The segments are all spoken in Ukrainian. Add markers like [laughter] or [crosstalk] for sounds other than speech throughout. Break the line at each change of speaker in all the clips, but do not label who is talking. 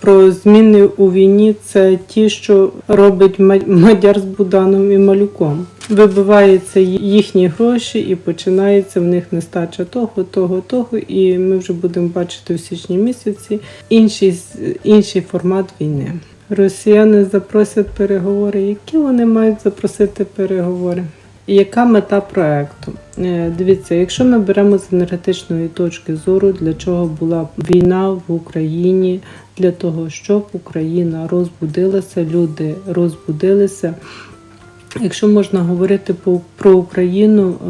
Про зміни у війні це ті, що робить Мадяр з Буданом і Малюком. Вибиваються їхні гроші і починається в них нестача того, того, того. І ми вже будемо бачити в січні місяці інший, інший формат війни. Росіяни запросять переговори. Які вони мають запросити переговори? Яка мета проекту? Е, Дивіться, якщо ми беремо з енергетичної точки зору, для чого була війна в Україні, для того, щоб Україна розбудилася, люди розбудилися. Якщо можна говорити про Україну, е,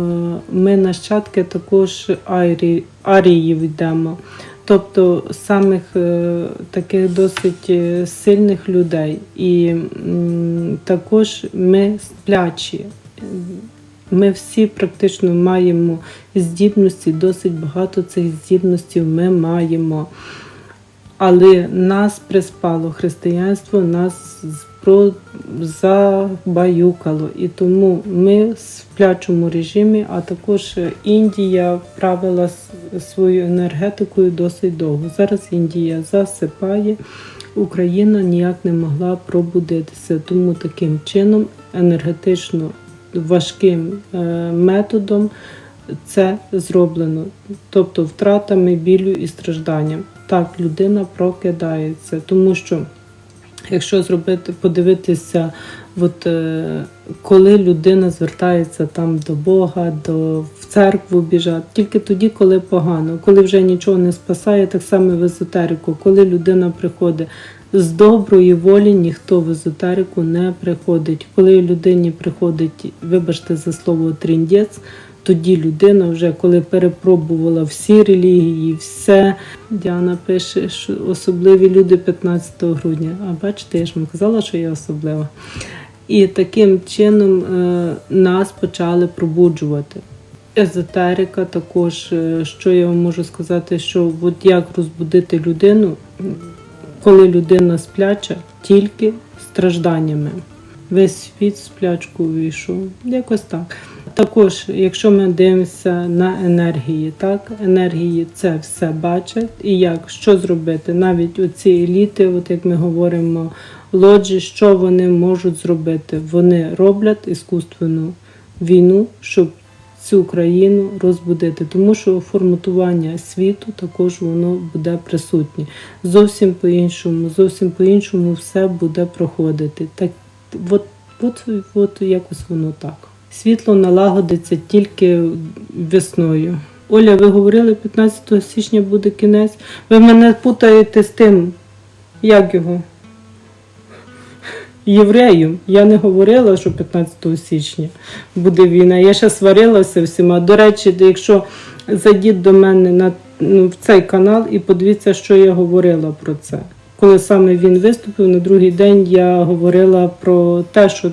ми нащадки також арі, аріїв йдемо. Тобто самих е, таких досить е, сильних людей. І також ми сплячі. Ми всі практично маємо здібності, досить багато цих здібностей ми маємо. Але нас приспало християнство, нас забаюкало. І тому ми в сплячому режимі, а також Індія правила свою енергетикою досить довго. Зараз Індія засипає, Україна ніяк не могла пробудитися. Тому таким чином енергетично важким е, методом це зроблено, тобто втратами білю і стражданням. Так, людина прокидається, тому що якщо зробити, подивитися, от, е, коли людина звертається там до Бога, до в церкву біжать, тільки тоді, коли погано, коли вже нічого не спасає, так само в езотерику, коли людина приходить. З доброї волі ніхто в езотерику не приходить. Коли людині приходить, вибачте за слово тріндець, тоді людина вже коли перепробувала всі релігії, все. Діана пише, що особливі люди 15 грудня. А бачите, я ж вам казала, що я особлива. І таким чином е, нас почали пробуджувати. Езотерика також, е, що я вам можу сказати, що от як розбудити людину, коли людина спляча, тільки стражданнями. Весь світ сплячку увійшов. Якось так. Також, якщо ми дивимося на енергії, так, енергії це все бачать. І як, що зробити? Навіть оці еліти, от як ми говоримо, лоджі, що вони можуть зробити? Вони роблять іскусственну війну, щоб цю країну розбудити, тому що форматування світу також воно буде присутнє. Зовсім по-іншому, зовсім по-іншому все буде проходити. Так, от, от, от якось воно так. Світло налагодиться тільки весною. Оля, ви говорили, 15 січня буде кінець. Ви мене путаєте з тим, як його? Єврею. Я не говорила, що 15 січня буде війна. Я ще сварилася всіма. До речі, якщо зайдіть до мене на ну, в цей канал і подивіться, що я говорила про це. Коли саме він виступив, на другий день я говорила про те, що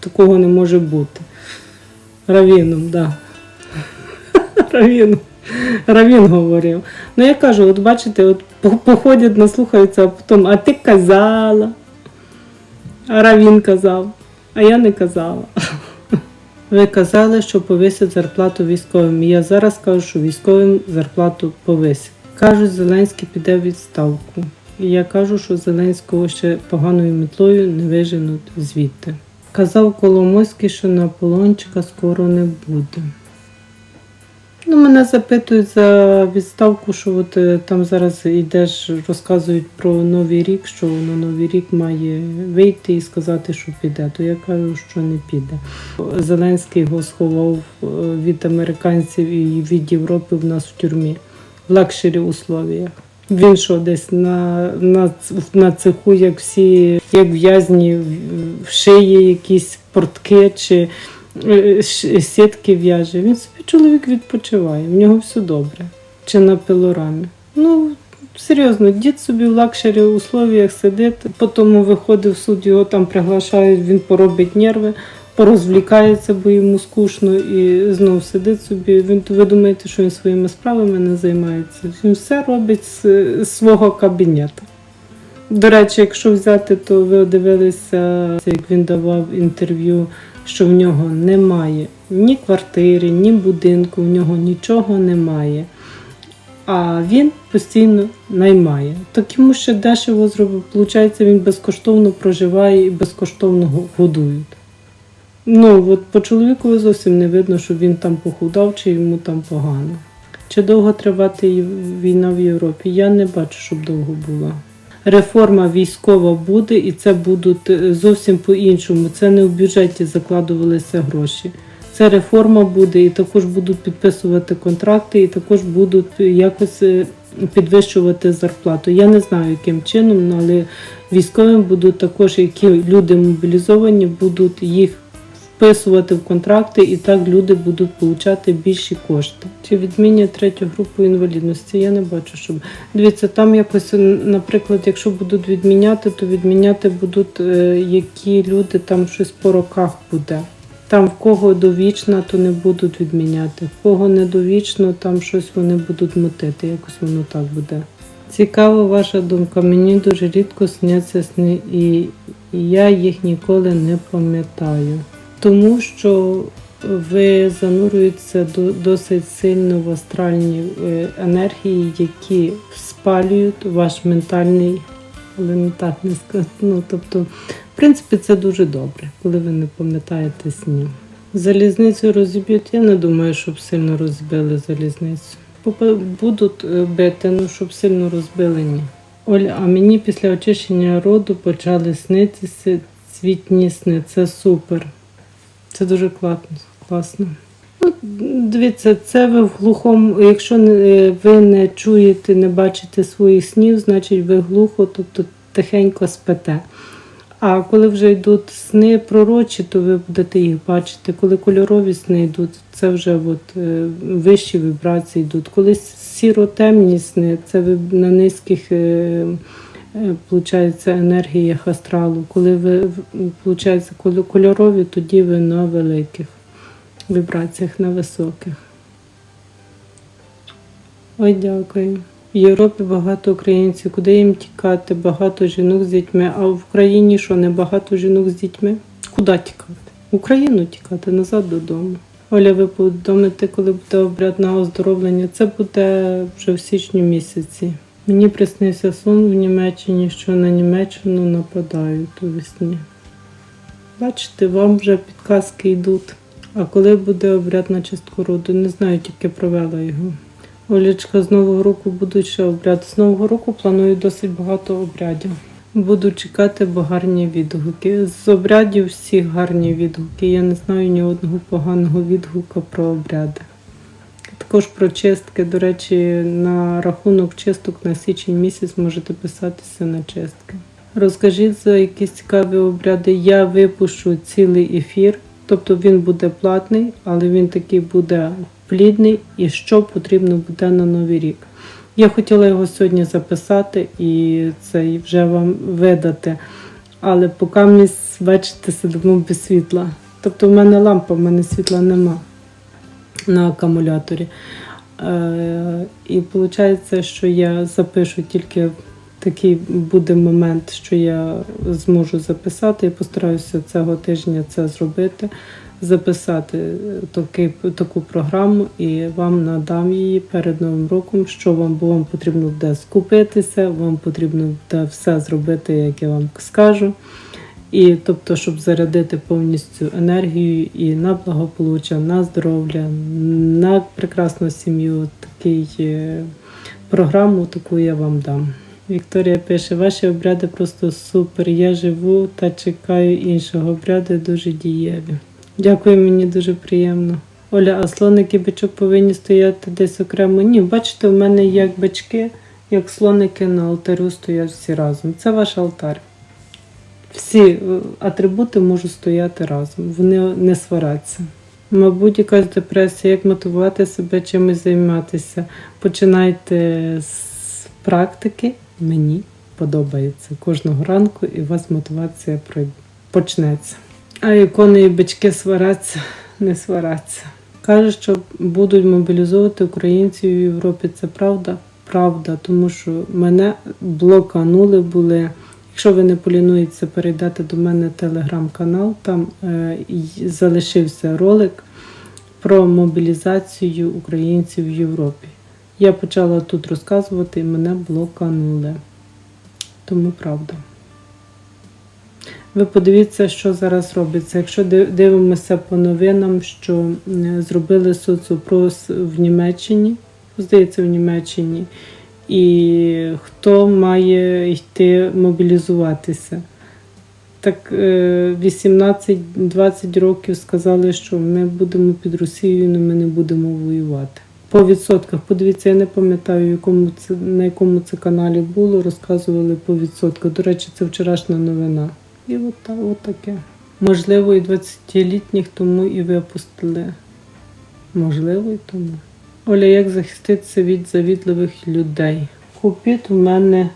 такого не може бути. Равіном. Да. [laughs] Равіном. Равін говорив. Ну я кажу, от бачите, от походять, наслухаються, а потім, а ти казала. А Равін казав, а я не казала. [laughs] Ви казали, що повисять зарплату військовим. Я зараз кажу, що військовим зарплату повисять. Кажуть, Зеленський піде в відставку. І я кажу, що Зеленського ще поганою метлою не виженуть звідти. Казав Коломойський, що Наполончика скоро не буде. Ну, мене запитують за відставку, що от е, там зараз йдеш, розказують про Новий рік, що на Новий рік має вийти і сказати, що піде. То я кажу, що не піде. Зеленський його сховав е, від американців і від Європи в нас в тюрмі в лакшері условіях. Він що десь на, на, на цеху, як всі, як в'язні, в- шиї якісь портки чи е, сітки в'яже. Він собі чоловік відпочиває, в нього все добре. Чи на пилорамі. Ну, серйозно, дід собі в лакшері условіях сидить, потім виходить в суд, його там приглашають, він поробить нерви, порозвлікається, бо йому скучно, і знов сидить собі. Він, ви думаєте, що він своїми справами не займається? Він все робить з, свого кабінету. До речі, якщо взяти, то ви дивилися, як він давав інтерв'ю, що в нього немає ні квартири, ні будинку, в нього нічого немає. а він постійно наймає. Так йому ще дешево зробив. Получається, він безкоштовно проживає і безкоштовно го- годують. Ну, от по чоловікові зовсім не видно, що він там похудав чи йому там погано. Чи довго тривати війна в Європі? Я не бачу, щоб довго була. Реформа військова буде, і це будуть е, зовсім по-іншому. Це не в бюджеті закладувалися гроші. Це реформа буде, і також будуть підписувати контракти, і також будуть якось е, підвищувати зарплату. Я не знаю, яким чином, але військовим будуть також, які люди мобілізовані, будуть їх вписувати в контракти, і так люди будуть отримати більші кошти. Чи відмінять третю групу інвалідності? Я не бачу, щоб дивіться, там якось, наприклад, якщо будуть відміняти, то відміняти будуть е, які люди там щось по роках буде. Там в кого довічна, то не будуть відміняти. В кого недовічно, там щось вони будуть мотити. Якось воно так буде. Цікава ваша думка. Мені дуже рідко сняться сни, і я їх ніколи не пам'ятаю. Тому що ви занурюєтеся до- досить сильно в астральні е, енергії, які спалюють ваш ментальний, сказати. Ну, тобто, в принципі, це дуже добре, коли ви не пам'ятаєте снів. Залізницю розіб'ють, я не думаю, щоб сильно розбили залізницю. Будуть е, бити, ну щоб сильно розбили, ні. Оля, а мені після очищення роду почали снитися цвітні сни. Це супер. Це дуже класно. класно. Ну, дивіться, це ви в глухому, якщо ви не чуєте, не бачите своїх снів, значить ви глухо, тобто тихенько спите. А коли вже йдуть сни пророчі, то ви будете їх бачити. Коли кольорові сни йдуть, це вже от, е, вищі вібрації йдуть. Коли сіро-темні сни, це ви на низьких е, е, получається, енергіях астралу. Коли ви получається, кольорові, тоді ви на великих вібраціях, на високих. Ой, дякую. В Європі багато українців, куди їм тікати, багато жінок з дітьми. А в Україні що, не багато жінок з дітьми? Куди тікати? В Україну тікати, назад додому. Оля, ви повідомите, коли буде обряд на оздоровлення. Це буде вже в січні місяці. Мені приснився сон в Німеччині, що на Німеччину нападають у весні. Бачите, вам вже підказки йдуть. А коли буде обряд на чистку роду, не знаю, тільки провела його. Олічка, з Нового року будуть ще обряд. З Нового року планую досить багато обрядів. Буду чекати, бо гарні відгуки. З обрядів всіх гарні відгуки. Я не знаю ні одного поганого відгука про обряди. Також про чистки. До речі, на рахунок чисток на січень місяць можете писатися на чистки. Розкажіть за якісь цікаві обряди. Я випущу цілий ефір, тобто він буде платний, але він такий буде плідний і що потрібно буде на новий рік. Я хотіла його сьогодні записати і це вже вам видати. Але поки ми, бачите, сидимо без світла. Тобто в мене лампа, в мене світла нема на акумуляторі. Е, і виходить, що я запишу тільки такий буде момент, що я зможу записати. Я постараюся цього тижня це зробити, записати такий, таку програму і вам надам її перед Новим роком, що вам, бо вам потрібно буде скупитися, вам потрібно буде все зробити, як я вам скажу. І тобто, щоб зарядити повністю енергію і на благополуччя, на здоров'я, на прекрасну сім'ю, такий е, програму таку я вам дам. Вікторія пише, ваші обряди просто супер. Я живу та чекаю іншого. Обряди дуже дієві. Дякую, мені дуже приємно. Оля, а слоник і бичок повинні стояти десь окремо. Ні, бачите, у мене як бички, як слоники на алтарю стоять всі разом. Це ваш алтар. Всі е, атрибути можуть стояти разом, вони не свараться. Мабуть, якась депресія, як мотивувати себе чимось займатися. Починайте з практики. Мені подобається кожного ранку, і у вас мотивація почнеться. А ікони і бички свараться, [laughs] не свараться. Каже, що будуть мобілізовувати українців в Європі. Це правда? Правда, тому що мене блоканули були. Якщо ви не полінуєтеся, перейдете до мене телеграм-канал, там е, залишився ролик про мобілізацію українців в Європі. Я почала тут розказувати і мене блоканули. Тому правда. Ви подивіться, що зараз робиться. Якщо дивимося по новинам, що зробили соцопрос в Німеччині, здається, в Німеччині, і хто має йти мобілізуватися. Так е, 18-20 років сказали, що ми будемо під Росією, але ми не будемо воювати. По відсотках, подивіться, я не пам'ятаю, якому це, на якому це каналі було, розказували по відсотках. До речі, це вчорашня новина. І от, от таке. Можливо, і 20-літніх тому і випустили. Можливо, і тому. Оля, як захиститися від завідливих людей? Купіть у мене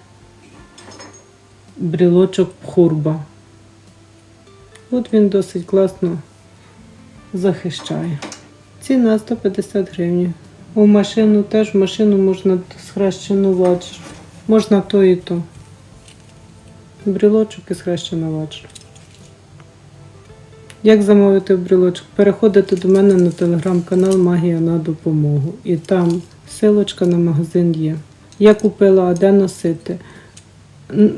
брілочок пхурба. От він досить класно захищає. Ціна 150 гривень. У машину теж в машину можна схрещену ваджер. Можна то і то. Брілочок і схрещена ваджер. Як замовити брілочок? Переходите до мене на телеграм-канал Магія на допомогу. І там силочка на магазин є. Я купила, а де носити?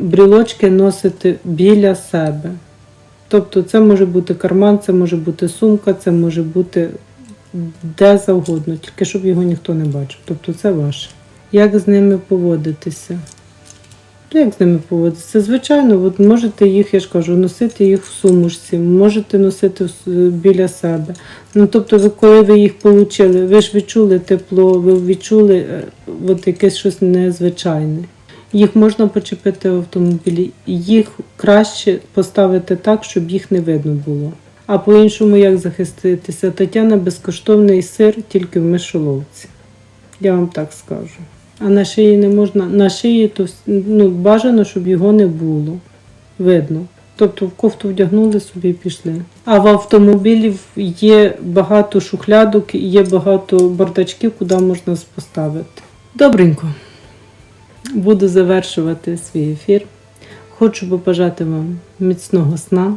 Брілочки носити біля себе. Тобто це може бути карман, це може бути сумка, це може бути де завгодно, тільки щоб його ніхто не бачив. Тобто це ваше. Як з ними поводитися? Ну, як з ними поводитися? Звичайно, от можете їх, я ж кажу, носити їх в сумушці, можете носити біля себе. Ну, тобто, ви, коли ви їх отримали, ви ж відчули тепло, ви відчули е, от якесь щось незвичайне. Їх можна почепити в автомобілі, їх краще поставити так, щоб їх не видно було. А по-іншому як захиститися? Тетяна безкоштовний сир тільки в мишоловці. Я вам так скажу. А на шиї не можна. На шиї то ну, бажано, щоб його не було. Видно. Тобто в кофту вдягнули собі і пішли. А в автомобілі є багато шухлядок, є багато бардачків, куди можна поставити. Добренько. Буду завершувати свій ефір. Хочу побажати вам міцного сна,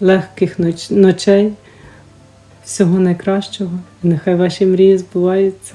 легких ноч- ночей, всього найкращого. Нехай ваші мрії збуваються.